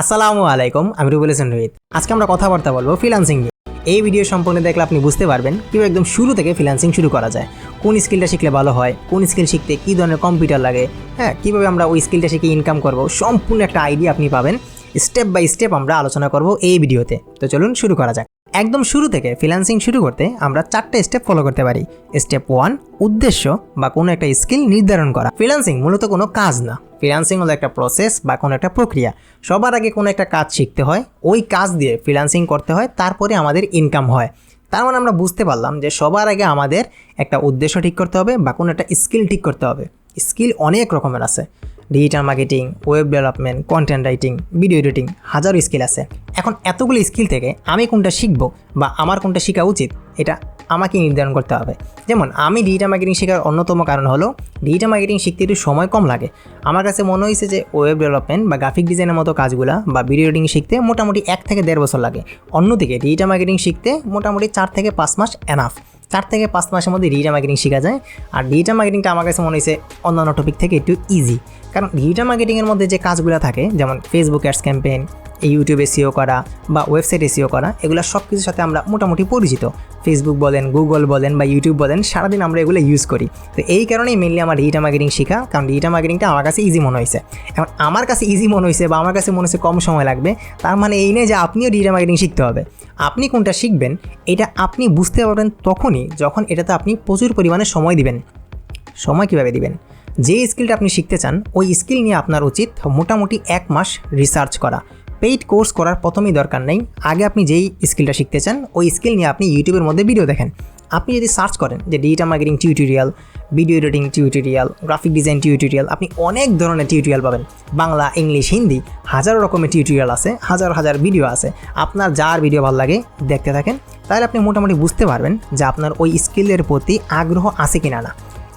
আসসালামু আলাইকুম, আমি রুবুল হোসেন রোহিত। আজকে আমরা কথাবার্তা বলব ফ্রিলান্সিং নিয়ে। এই ভিডিও সম্পূর্ণ দেখলে আপনি বুঝতে পারবেন কীভাবে একদম শুরু থেকে ফ্রিলান্সিং শুরু করা যায়। কোন স্কিলটা শিখলে ভালো হয়, কোন স্কিল শিখতে কী ধরনের কম্পিউটার লাগে হ্যাঁ কীভাবে আমরা ওই স্কিলটা শিখে ইনকাম করব, সম্পূর্ণ একটা আইডিয়া আপনি পাবেন। স্টেপ বাই স্টেপ আমরা আলোচনা করব এই ভিডিওতে তো চলুন শুরু করা যাক। একদম শুরু থেকে ফ্রিল্যান্সিং শুরু করতে আমরা চারটে স্টেপ ফলো করতে পারি। স্টেপ ওয়ান উদ্দেশ্য বা কোনো একটা স্কিল নির্ধারণ করা। ফ্রিল্যান্সিং মূলত কোনো কাজ না। ফ্রিল্যান্সিং হলো একটা প্রসেস বা কোনো একটা প্রক্রিয়া। সবার আগে কোনো একটা কাজ শিখতে হয়, ওই কাজ দিয়ে ফ্রিল্যান্সিং করতে হয়, তারপরে আমাদের ইনকাম হয়। তার মানে আমরা বুঝতে পারলাম যে সবার আগে আমাদের একটা উদ্দেশ্য ঠিক করতে হবে বা কোনো একটা স্কিল ঠিক করতে হবে। স্কিল অনেক রকমের আছে। Digital marketing web development content writing video editing হাজারো স্কিল আছে। এখন এতগুলো স্কিল থেকে আমি কোনটা শিখব বা আমার কোনটা শেখা উচিত, এটা আমাকে নির্ধারণ করতে হবে। যেমন আমি ডিজিটাল মার্কেটিং শেখার অন্যতম কারণ হলো ডিজিটাল মার্কেটিং শিখতে একটু সময় কম লাগে। আমার কাছে মনে হয়েছে যে ওয়েব ডেভেলপমেন্ট বা গ্রাফিক ডিজাইনের মতো কাজগুলো বা ভিডিও এডিটিং শিখতে মোটামুটি এক থেকে দেড় বছর লাগে। অন্যদিকে ডিজিটাল মার্কেটিং শিখতে মোটামুটি চার থেকে পাঁচ মাস এনাফ চার থেকে পাঁচ মাসের মধ্যে ডিজিটাল মার্কেটিং শেখা যায়। আর ডিজিটাল মার্কেটিংটা আমার কাছে মনে হয়েছে অন্যান্য টপিক থেকে একটু ইজি কারণ ডিজিটাল মার্কেটিংয়ের মধ্যে যে কাজগুলো থাকে, যেমন ফেসবুক অ্যাডস ক্যাম্পেইন ইউটিউবে সিও করা বা ওয়েবসাইটে সিও করা, এগুলো সব কিছুর সাথে আমরা মোটামুটি পরিচিত। ফেসবুক বলেন গুগল বলেন বা ইউটিউব বলেন, সারাদিন আমরা এগুলো ইউজ করি। তো এই কারণেই মেনলি আমার ডিজিটাল মার্কেটিং শেখা, কারণ ডিজিটাল মার্কেটিংটা আমার কাছে ইজি মনে হয়েছে। এখন আমার কাছে ইজি মনে হয়েছে বা আমার কাছে মনে হচ্ছে কম সময় লাগবে, তার মানে এই নয় যে আপনিও ডিজিটাল মার্কেটিং শিখতে হবে। আপনি কোনটা শিখবেন, এটা আপনি বুঝতে পারবেন তখনই যখন এটাতে আপনি প্রচুর পরিমাণে সময় দিবেন। সময় কীভাবে দিবেন? যে স্কিলটা আপনি শিখতে চান, ওই স্কিল নিয়ে আপনার উচিত মোটামুটি এক মাস রিসার্চ করা। পেইড কোর্স করার প্রথমেই দরকার নেই। আগে আপনি যেই স্কিলটা শিখতে চান, ওই স্কিল নিয়ে আপনি ইউটিউবের মধ্যে ভিডিও দেখেন। আপনি যদি সার্চ করেন যে digital marketing tutorial video editing tutorial graphic design tutorial আপনি অনেক ধরনের টিউটোরিয়াল পাবেন। বাংলা, ইংলিশ, হিন্দি, হাজারো রকমের টিউটোরিয়াল আছে, হাজার হাজার ভিডিও আছে। আপনার যার ভিডিও ভালো লাগে দেখতে থাকেন, তাহলে আপনি মোটামুটি বুঝতে পারবেন যে আপনার ওই স্কিলের প্রতি আগ্রহ আছে কিনা না।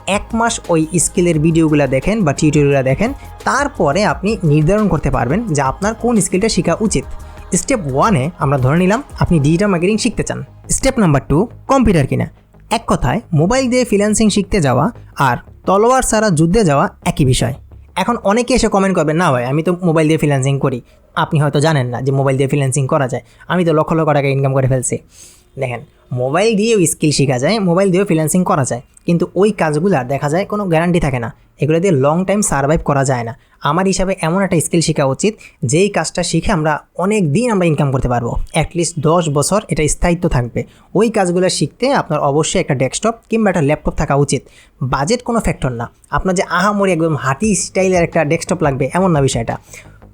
এক মাস ওই স্কিলের ভিডিওগুলো দেখেন বা টিউটোরিয়ালগুলো দেখেন, তারপরে আপনি নির্ধারণ করতে পারবেন যে আপনার কোন স্কিলটা শেখা উচিত। স্টেপ ওয়ানে আমরা ধরে নিলাম, আপনি ডিজিটাল মার্কেটিং শিখতে চান। স্টেপ নাম্বার টু কম্পিউটার কিনা। এক কথায় মোবাইল দিয়ে ফ্রিল্যান্সিং শিখতে যাওয়া আর তলোয়ার ছাড়া যুদ্ধে যাওয়া একই বিষয়। এখন অনেকে এসে কমেন্ট করবেন না ভাই, আমি তো মোবাইল দিয়ে ফ্রিল্যান্সিং করি। আপনি হয়তো জানেন না যে মোবাইল দিয়ে ফ্রিল্যান্সিং করা যায়। আমি তো লক্ষ লক্ষ টাকা ইনকাম করে ফেলছি। দেখেন মোবাইল দিয়েও স্কিল শেখা যায়, মোবাইল দিয়েও ফ্রিল্যান্সিং করা যায়। কিন্তু ওই কাজগুলো দেখা যায় কোনো গ্যারান্টি থাকে না। এগুলো দিয়ে লং টাইম সার্ভাইভ করা যায় না। আমার হিসাবে এমন একটা স্কিল শেখা উচিত, যেই কাজটা শিখে আমরা অনেক দিন আমরা ইনকাম করতে পারব। অ্যাটলিস্ট দশ বছর এটা স্থায়িত্ব থাকবে। ওই কাজগুলো শিখতে আপনার অবশ্যই একটা ডেস্কটপ কিংবা একটা ল্যাপটপ থাকা উচিত। বাজেট কোনো ফ্যাক্টর না। আপনার যে আহামরি একদম হাতি স্টাইলের একটা ডেস্কটপ লাগবে, এমন না বিষয়টা।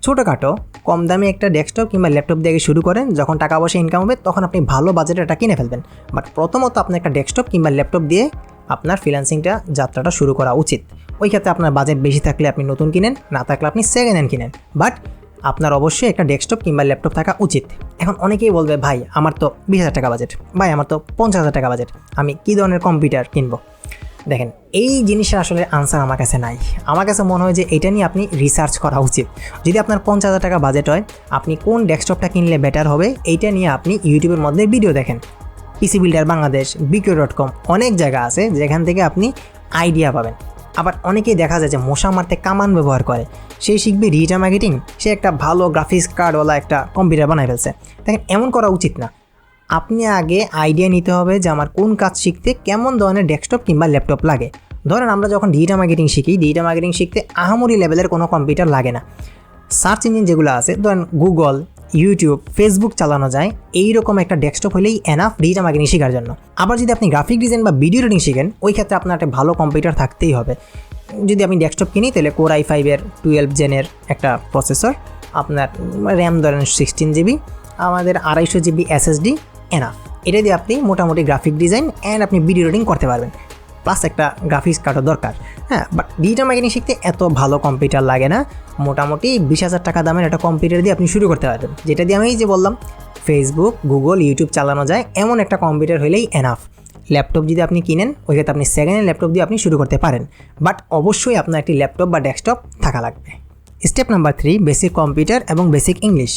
ছোটোখাটো, কম দামে একটা ডেস্কটপ কিংবা ল্যাপটপ দিয়ে শুরু করেন। যখন টাকা পয়সা ইনকাম হবে, তখন আপনি ভালো বাজেটে এটা কিনে ফেলবেন। বাট প্রথমত আপনার একটা ডেস্কটপ কিংবা ল্যাপটপ দিয়ে আপনার ফ্রিল্যান্সিংটা যাত্রাটা শুরু করা উচিত। ওই ক্ষেত্রে আপনার বাজেট বেশি থাকলে আপনি নতুন কিনেন, না থাকলে আপনি সেকেন্ড হ্যান্ড কিনেন। বাট আপনার অবশ্যই একটা ডেস্কটপ কিংবা ল্যাপটপ থাকা উচিত। এখন অনেকেই বলবে, ভাই, আমার তো বিশ হাজার টাকা বাজেট ভাই, আমার তো পঞ্চাশ হাজার টাকা বাজেট আমি কী ধরনের কম্পিউটার কিনবো? দেখেন, এই জিনিসের আসলে আনসার আমার কাছে নাই। আমার কাছে মনে হয় যে এটা নিয়ে আপনি রিসার্চ করা উচিত। যদি আপনার পঞ্চাশ হাজার টাকা বাজেট হয়, আপনি কোন ডেস্কটপটা কিনলে বেটার হবে, এইটা নিয়ে আপনি ইউটিউবের মধ্যে ভিডিও দেখেন। পিসি বিল্ডার বাংলাদেশ বিক্রয় ডট কম অনেক জায়গা আছে যেখান থেকে আপনি আইডিয়া পাবেন। আবার অনেকেই দেখা যায় যে মশা মারতে কামান ব্যবহার করে। সে শিখবে ডিজিটাল মার্কেটিং সে একটা ভালো গ্রাফিক্স কার্ডওয়ালা একটা কম্পিউটার বানায় ফেলছে। দেখেন, এমন করা উচিত না। আপনি আগে আইডিয়া নিতে হবে যে আমার কোন কাজ শিখতে কেমন ধরনের ডেস্কটপ কিংবা ল্যাপটপ লাগে। ধরেন আমরা যখন ডিজিটাল মার্কেটিং শিখি ডিজিটাল মার্কেটিং শিখতে আহামরি লেভেলের কোনো কম্পিউটার লাগে না। সার্চ ইঞ্জিন যেগুলো আছে, ধরেন গুগল ইউটিউব ফেসবুক চালানো যায় এই রকম একটা ডেস্কটপ হলেই এনাফ ডিজিটাল মার্কেটিং শেখার জন্য। আবার যদি আপনি গ্রাফিক ডিজাইন বা ভিডিও এডিটিং শিখেন, ওই ক্ষেত্রে আপনার একটা ভালো কম্পিউটার থাকতেই হবে। যদি আপনি ডেস্কটপ কিনি, তাহলে কোর আই ফাইভের টুয়েলভ জেনের একটা প্রসেসর আপনার র্যাম ধরেন সিক্সটিন জিবি আমাদের আড়াইশো জিবি এসএসডি এনাফ এটা দিয়ে আপনি মোটামুটি গ্রাফিক ডিজাইন অ্যান্ড আপনি ভিডিও এডিটিং করতে পারবেন। প্লাস একটা গ্রাফিক্স কার্ডও দরকার। হ্যাঁ বাট ডিজিটাল মার্কেটিং শিখতে এত ভালো কম্পিউটার লাগে না। মোটামুটি বিশ হাজার টাকা দামের একটা কম্পিউটার দিয়ে আপনি শুরু করতে পারবেন। যেটা দিয়ে আমি যে বললাম ফেসবুক গুগল ইউটিউব চালানো যায়, এমন একটা কম্পিউটার হলেই এনাফ ল্যাপটপ যদি আপনি কিনেন, ওই ক্ষেত্রে আপনি সেকেন্ড হ্যান্ড ল্যাপটপ দিয়ে আপনি শুরু করতে পারেন। বাট অবশ্যই আপনার একটি ল্যাপটপ বা ডেস্কটপ থাকা লাগবে। Step number three basic computer এবং বেসিক ইংলিশ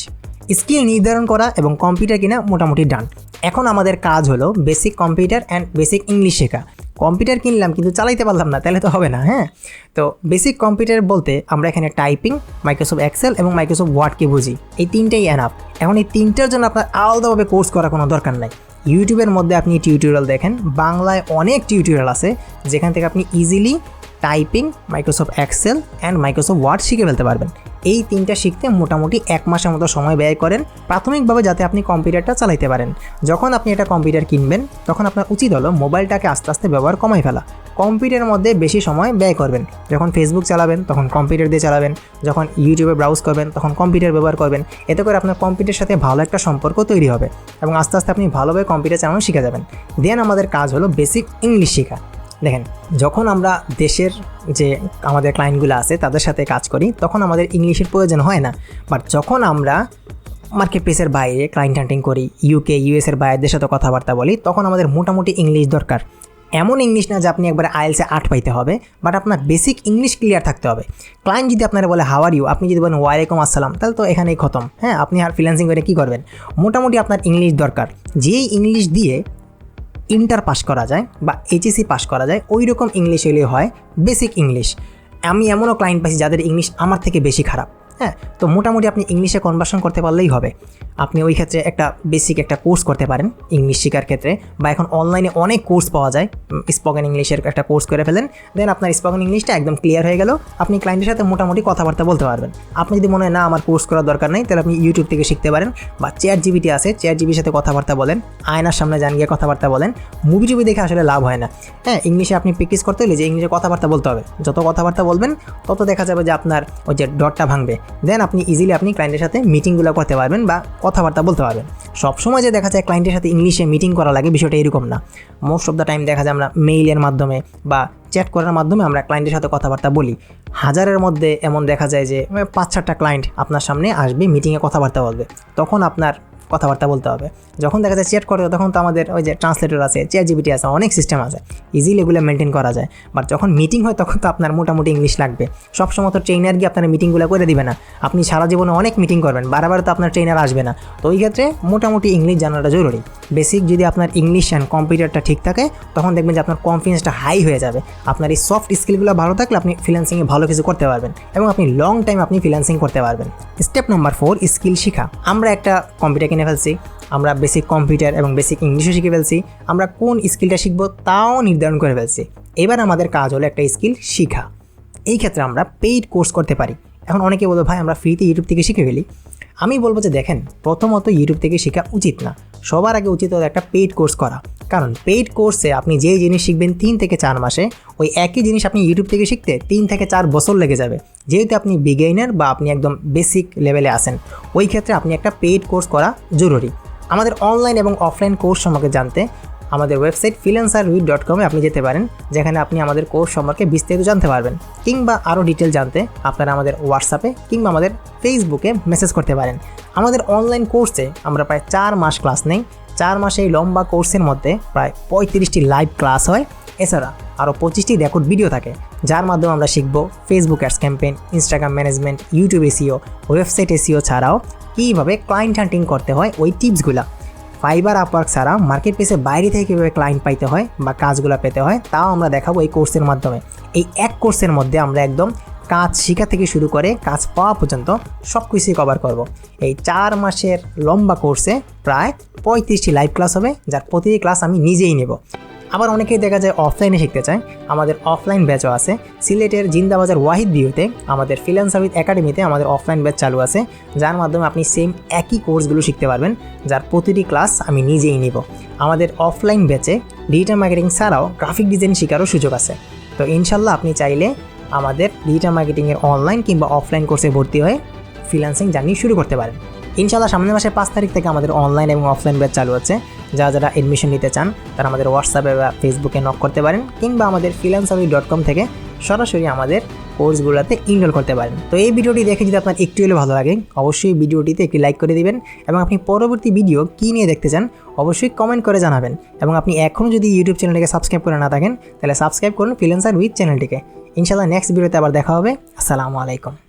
স্কিল নির্ধারণ করা এবং কম্পিউটার কিনা মোটামুটি ডান এখন আমাদের কাজ হলো basic computer and basic English শেখা। কম্পিউটার কিনলাম কিন্তু চালাইতে পারলাম না, তাহলে তো হবে না হ্যাঁ? তো বেসিক কম্পিউটার বলতে আমরা এখানে টাইপিং মাইক্রোসফট এক্সেল এবং মাইক্রোসফট ওয়ার্ডকে বুঝি। এই তিনটেই অ্যানাপ এখন এই তিনটার জন্য আপনার আলাদাভাবে কোর্স করার কোনো দরকার নাই। ইউটিউবের মধ্যে আপনি টিউটোরিয়াল দেখেন, বাংলায় অনেক টিউটোরিয়াল আছে, যেখান থেকে আপনি easily typing Microsoft Excel and Microsoft Word শিখে ফেলতে পারবেন। এই তিনটা শিখতে মোটামুটি এক মাসের মতো সময় ব্যয় করেন, প্রাথমিকভাবে যাতে আপনি কম্পিউটারটা চালাইতে পারেন। যখন আপনি একটা কম্পিউটার কিনবেন, তখন আপনার উচিত হলো মোবাইলটাকে আস্তে আস্তে ব্যবহার কমাই ফেলা। কম্পিউটারের মধ্যে বেশি সময় ব্যয় করবেন। যখন ফেসবুক চালাবেন, তখন কম্পিউটার দিয়ে চালাবেন। যখন ইউটিউবে ব্রাউজ করবেন, তখন কম্পিউটার ব্যবহার করবেন। এতে করে আপনার কম্পিউটারের সাথে ভালো একটা সম্পর্ক তৈরি হবে এবং আস্তে আস্তে আপনি ভালোভাবে কম্পিউটার চালানো শিখে যাবেন। দেন আমাদের কাজ হলো বেসিক ইংলিশ শেখা। দেখেন, যখন আমরা দেশের যে আমাদের ক্লায়েন্টগুলো আছে, তাদের সাথে কাজ করি, তখন আমাদের ইংলিশের প্রয়োজন হয় না। বাট যখন আমরা মার্কেট প্লেসের বাইরে ক্লায়েন্ট হান্টিং করি ইউকে ইউএসের বাইরের সাথে কথাবার্তা বলি, তখন আমাদের মোটামুটি ইংলিশ দরকার। এমন ইংলিশ না যে আপনি একবার আইএলসে আট পাইতে হবে বাট আপনার বেসিক ইংলিশ ক্লিয়ার থাকতে হবে। ক্লায়েন্ট যদি আপনারা বলে হাওয়ার ইউ আপনি যদি বলেন, ওয়ালাইকুম আসসালাম, তাহলে তো এখানেই খতম। হ্যাঁ আপনি আর ফ্রিল্যান্সিং করে কী করবেন? মোটামুটি আপনার ইংলিশ দরকার। যেই ইংলিশ দিয়ে ইন্টার পাস করা যায় বা এইচএসি পাস করা যায় ওই রকম ইংলিশ হলে হয়, বেসিক ইংলিশ। আমি এমনও ক্লায়েন্ট পাইছি যাদের ইংলিশ আমার থেকে বেশি খারাপ। হ্যাঁ তো মোটামুটি আপনি ইংলিশে কনভার্সন করতে পারলেই হবে। আপনি ওই ক্ষেত্রে একটা বেসিক একটা কোর্স করতে পারেন ইংলিশ শেখার ক্ষেত্রে, বা এখন অনলাইনে অনেক কোর্স পাওয়া যায়। স্পোকেন ইংলিশের একটা কোর্স করে ফেলেন দেন আপনার স্পোকেন ইংলিশটা একদম ক্লিয়ার হয়ে গেল, আপনি ক্লায়েন্টের সাথে মোটামুটি কথাবার্তা বলতে পারবেন। আপনি যদি মনে হয়, না, আমার কোর্স করার দরকার নেই তাহলে আপনি ইউটিউব থেকে শিখতে পারেন, বা চেয়ার জিবিটি আছে চেয়ার জিবির সাথে কথাবার্তা বলেন, আয়নার সামনে যান গিয়ে কথাবার্তা বলেন মুভি টুভি দেখে আসলে লাভ হয় না। হ্যাঁ ইংলিশে আপনি প্র্যাকটিস করতে হলে যে ইংলিশে কথাবার্তা বলতে হবে। যত কথাবার্তা বলবেন, তত দেখা যাবে যে আপনার ওই যে ডটটা ভাঙবে। দেন আপনি ইজিলি আপনি ক্লায়েন্টের সাথে মিটিংগুলো করতে পারবেন বা কথাবার্তা বলতে পারবেন। সবসময় যে দেখা যায় ক্লায়েন্টের সাথে ইংলিশে মিটিং করা লাগে বিষয়টা এরকম না। মোস্ট অফ দ্য টাইম দেখা যায় আমরা মেইলের মাধ্যমে বা চ্যাট করার মাধ্যমে আমরা ক্লায়েন্টের সাথে কথাবার্তা বলি। হাজারের মধ্যে এমন দেখা যায় যে পাঁচ চারটা ক্লায়েন্ট আপনার সামনে আসবে মিটিংয়ে কথাবার্তা বলবে। তখন আপনার কথাবার্তা বলতে হবে। যখন দেখা যায় চ্যাট করে, তখন তো আমাদের ওই যে ট্রান্সলেটর আছে চেয়ার জিবিটি আছে, অনেক সিস্টেম আছে। ইজিলি এগুলো মেনটেন করা যায়। বাট যখন মিটিং হয়, তখন তো আপনার মোটামুটি ইংলিশ লাগবে। সবসময় তো ট্রেনার গিয়ে আপনার মিটিংগুলো করে দিবে না। আপনি সারা জীবনে অনেক মিটিং করবেন, বারবার তো আপনার ট্রেনার আসবে না। তো ওই ক্ষেত্রে মোটামুটি ইংলিশ জানাটা জরুরি। বেসিক যদি আপনার ইংলিশ অ্যান্ড কম্পিউটারটা ঠিক থাকে, তখন দেখবেন যে আপনার কনফিডেন্সটা হাই হয়ে যাবে। আপনার এই সফট স্কিলগুলো ভালো থাকলে আপনি ফ্রিল্যান্সিংয়ে ভালো কিছু করতে পারবেন এবং আপনি লং টাইম আপনি ফ্রিল্যান্সিং করতে পারবেন। স্টেপ নাম্বার ফোর স্কিল শেখা। আমরা একটা কম্পিউটার কিনে ফেলছি, আমরা বেসিক কম্পিউটার এবং বেসিক ইংলিশও শিখে ফেলছি, আমরা কোন স্কিলটা শিখব তাও নির্ধারণ করে ফেলছি। এবার আমাদের কাজ হলো একটা স্কিল শিখা। এই ক্ষেত্রে আমরা পেইড কোর্স করতে পারি। এখন অনেকে বলব ভাই, আমরা ফ্রিতে ইউটিউব থেকে শিখে ফেলি। আমি বলব যে, দেখেন, প্রথমত ইউটিউব থেকে শেখা উচিত না। সবার আগে উচিত হলো একটা পেইড কোর্স করা। কারণ পেইড কোর্সে আপনি যেই জিনিস শিখবেন তিন থেকে চার মাসে, ওই একই জিনিস আপনি ইউটিউব থেকে শিখতে তিন থেকে চার বছর লেগে যাবে। যেহেতু আপনি বিগেইনার বা আপনি একদম বেসিক লেভেলে আসেন ওই ক্ষেত্রে আপনি একটা পেইড কোর্স করা জরুরি। আমাদের অনলাইন এবং অফলাইন কোর্স সম্পর্কে জানতে আমাদের ওয়েবসাইট ফিলেন্সার উইথ ডট কমে আপনি যেতে পারেন, যেখানে আপনি আমাদের কোর্স সম্পর্কে বিস্তারিত জানতে পারবেন, কিংবা আরও ডিটেল জানতে আপনারা আমাদের হোয়াটসঅ্যাপে কিংবা আমাদের ফেসবুকে মেসেজ করতে পারেন। আমাদের অনলাইন কোর্সে আমরা প্রায় চার মাস ক্লাস নেই। চার মাসে এই লম্বা কোর্সের মধ্যে প্রায় পঁয়ত্রিশটি লাইভ ক্লাস হয়। এছাড়া আরও পঁচিশটি রেকর্ড ভিডিও থাকে। যার মাধ্যমে আমরা শিখব Facebook ads campaign Instagram management YouTube SEO website SEO ছাড়াও কীভাবে ক্লায়েন্ট হান্টিং করতে হয় ওই টিপসগুলো ফাইবার আপওয়ার্ক ছাড়া মার্কেট প্লেসের বাইরে থেকে কীভাবে ক্লায়েন্ট পাইতে হয় বা কাজগুলো পেতে হয়, তাও আমরা দেখাবো এই কোর্সের মাধ্যমে। এই এক কোর্সের মধ্যে আমরা একদম কাজ শেখা থেকে শুরু করে কাজ পাওয়া পর্যন্ত সব কিছুই কভার করব। এই চার মাসের লম্বা কোর্সে প্রায় পঁয়ত্রিশটি লাইভ ক্লাস হবে, যার প্রতিটি ক্লাস আমি নিজেই নেব। আবার অনেকেই দেখা যায় অফলাইনে শিখতে চায়। আমাদের অফলাইন ব্যাচও আছে। সিলেটের জিন্দাবাজার ওয়াহিদ ভিউতে আমাদের ফিলান্সার উইথ একাডেমিতে আমাদের অফলাইন ব্যাচ চালু আছে। যার মাধ্যমে আপনি সেম একই কোর্সগুলো শিখতে পারবেন, যার প্রতিটি ক্লাস আমি নিজেই নিব। আমাদের অফলাইন ব্যাচে ডিজিটাল মার্কেটিং ছাড়াও গ্রাফিক ডিজাইন শেখারও সুযোগ আছে। তো ইনশাল্লাহ আপনি চাইলে আমাদের ডিজিটাল মার্কেটিংয়ের অনলাইন কিংবা অফলাইন কোর্সে ভর্তি হয়ে ফ্রিল্যান্সিং জার্নি শুরু করতে পারেন। ইনশাল্লাহ সামনের মাসের পাঁচ তারিখ থেকে আমাদের অনলাইন এবং অফলাইন ব্যাচ চালু আছে। যারা যারা এডমিশন নিতে চান, তারা আমাদের হোয়াটসঅ্যাপে বা ফেসবুকে নক করতে পারেন কিংবা আমাদের ফিলান্সারি ডট কম থেকে সরাসরি আমাদের কোর্সগুলোতে ইনরোল করতে পারেন। তো এই ভিডিওটি দেখে যদি আপনার একটু হলে ভালো লাগে, অবশ্যই ভিডিওটিতে একটি লাইক করে দিবেন এবং আপনি পরবর্তী ভিডিও কী নিয়ে দেখতে চান, অবশ্যই কমেন্ট করে জানাবেন এবং আপনি এখনও যদি ইউটিউব চ্যানেলটিকে সাবস্ক্রাইব করে না থাকেন, তাহলে সাবস্ক্রাইব করুন ফিলেন্সার উইথ চ্যানেলটিকে ইনশাল্লাহ নেক্সট ভিডিওতে আবার দেখা হবে। আসসালামু আলাইকুম।